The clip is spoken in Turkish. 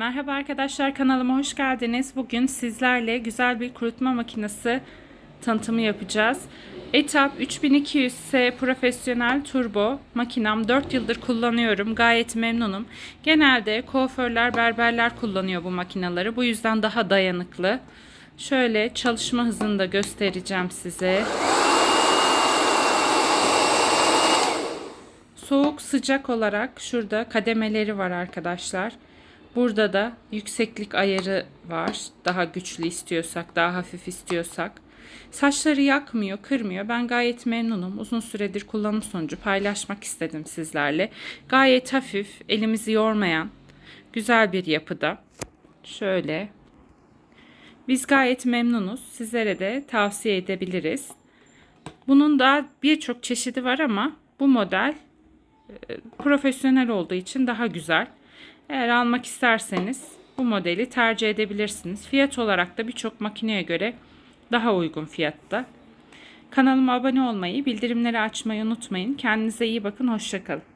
Merhaba arkadaşlar kanalıma hoş geldiniz. Bugün sizlerle güzel bir kurutma makinesi tanıtımı yapacağız. Etap 3200S Profesyonel Turbo makinam 4 yıldır kullanıyorum. Gayet memnunum. Genelde kuaförler, berberler kullanıyor bu makinaları. Bu yüzden daha dayanıklı. Şöyle çalışma hızını da göstereceğim size. Soğuk sıcak olarak şurada kademeleri var arkadaşlar. Burada da yükseklik ayarı var. Daha güçlü istiyorsak, daha hafif istiyorsak. Saçları yakmıyor, kırmıyor. Ben gayet memnunum. Uzun süredir kullanım sonucu paylaşmak istedim sizlerle. Gayet hafif, elimizi yormayan güzel bir yapıda. Şöyle. Biz gayet memnunuz. Sizlere de tavsiye edebiliriz. Bunun da birçok çeşidi var ama bu model profesyonel olduğu için daha güzel. Eğer almak isterseniz bu modeli tercih edebilirsiniz. Fiyat olarak da birçok makineye göre daha uygun fiyatta. Kanalıma abone olmayı, bildirimleri açmayı unutmayın. Kendinize iyi bakın, hoşçakalın.